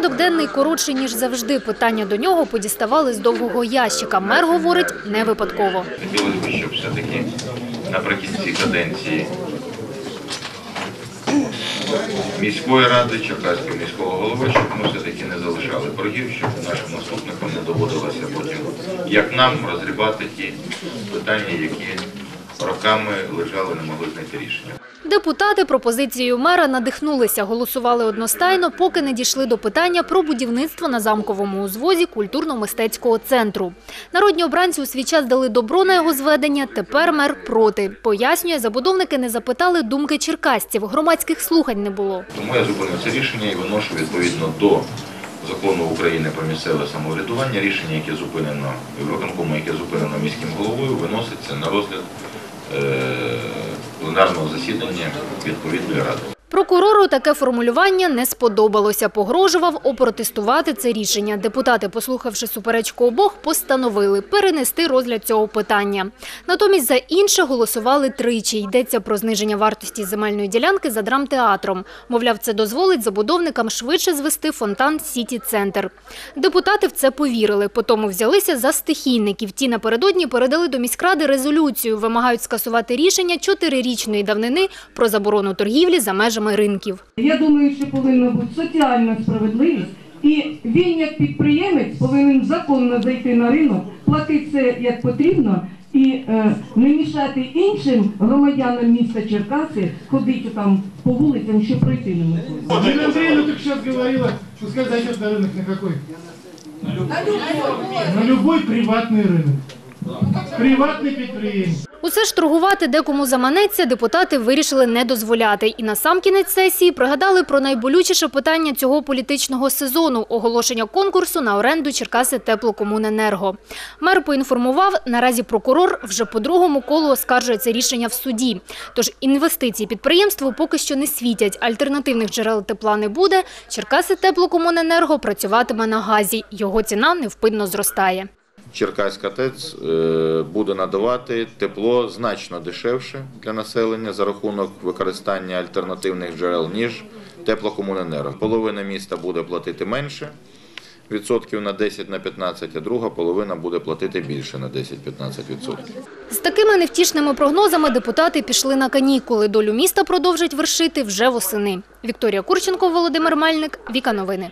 Порядок денний коротший, ніж завжди. Питання до нього подіставали з довгого ящика. Мер говорить, не випадково. Хотілося б, щоб все-таки наприкінці каденції міської ради, Черкаського міського голови, щоб ми все-таки не залишали боргів, щоб нашим наступникам не доводилося потім, як нам, розрібати ті питання, які роками лежали, не могли знайти рішення. Депутати пропозицією мера надихнулися, голосували одностайно, поки не дійшли до питання про будівництво на замковому узвозі культурно-мистецького центру. Народні обранці у свій час дали добро на його зведення, тепер мер проти. Пояснює, забудовники не запитали думки черкасців, громадських слухань не було. Тому я зупинив це рішення і виношу відповідно до закону України про місцеве самоврядування. Рішення, яке зупинено виконкому, яке зупинено міським головою, виноситься на розгляд е, пленарного засідання відповідної ради. Прокурору таке формулювання не сподобалося. Погрожував опротестувати це рішення. Депутати, послухавши суперечку обох, постановили перенести розгляд цього питання. Натомість за інше голосували тричі. Йдеться про зниження вартості земельної ділянки за драмтеатром. Мовляв, це дозволить забудовникам швидше звести фонтан Сіті Центр. Депутати в це повірили. Потому взялися за стихійників. Ті напередодні передали до міськради резолюцію. Вимагають скасувати рішення чотирирічної давнини про заборону торгівлі за межами ринків. Я думаю, що повинна бути соціальна справедливість, і він, як підприємець, повинен законно зайти на ринок, платити це як потрібно. І е, не мішати іншим громадянам міста Черкаси ходити там по вулицям, щоб пройти не можливо. Елена Андреевна только сейчас говорила, пускай зайдет на рынок на какой? На любой. На любой приватный рынок. Приватный предприятие. Усе ж торгувати декому заманеться депутати вирішили не дозволяти. І на сам кінець сесії пригадали про найболючіше питання цього політичного сезону – оголошення конкурсу на оренду Черкаси теплокомуненерго. Мер поінформував, наразі прокурор вже по другому колу оскаржує це рішення в суді. Тож інвестиції підприємству поки що не світять. Альтернативних джерел тепла не буде. Черкаси теплокомуненерго працюватиме на газі. Його ціна невпинно зростає. Черкаська ТЕЦ е, буде надавати тепло значно дешевше для населення за рахунок використання альтернативних джерел, ніж теплокомуненерго. Половина міста буде платити менше, відсотків на 10 на 15, а друга половина буде платити більше на 10-15 відсотків. З такими невтішними прогнозами депутати пішли на канікули. Долю міста продовжать вершити вже восени. Вікторія Курченко, Володимир Мельник, Віка Новини.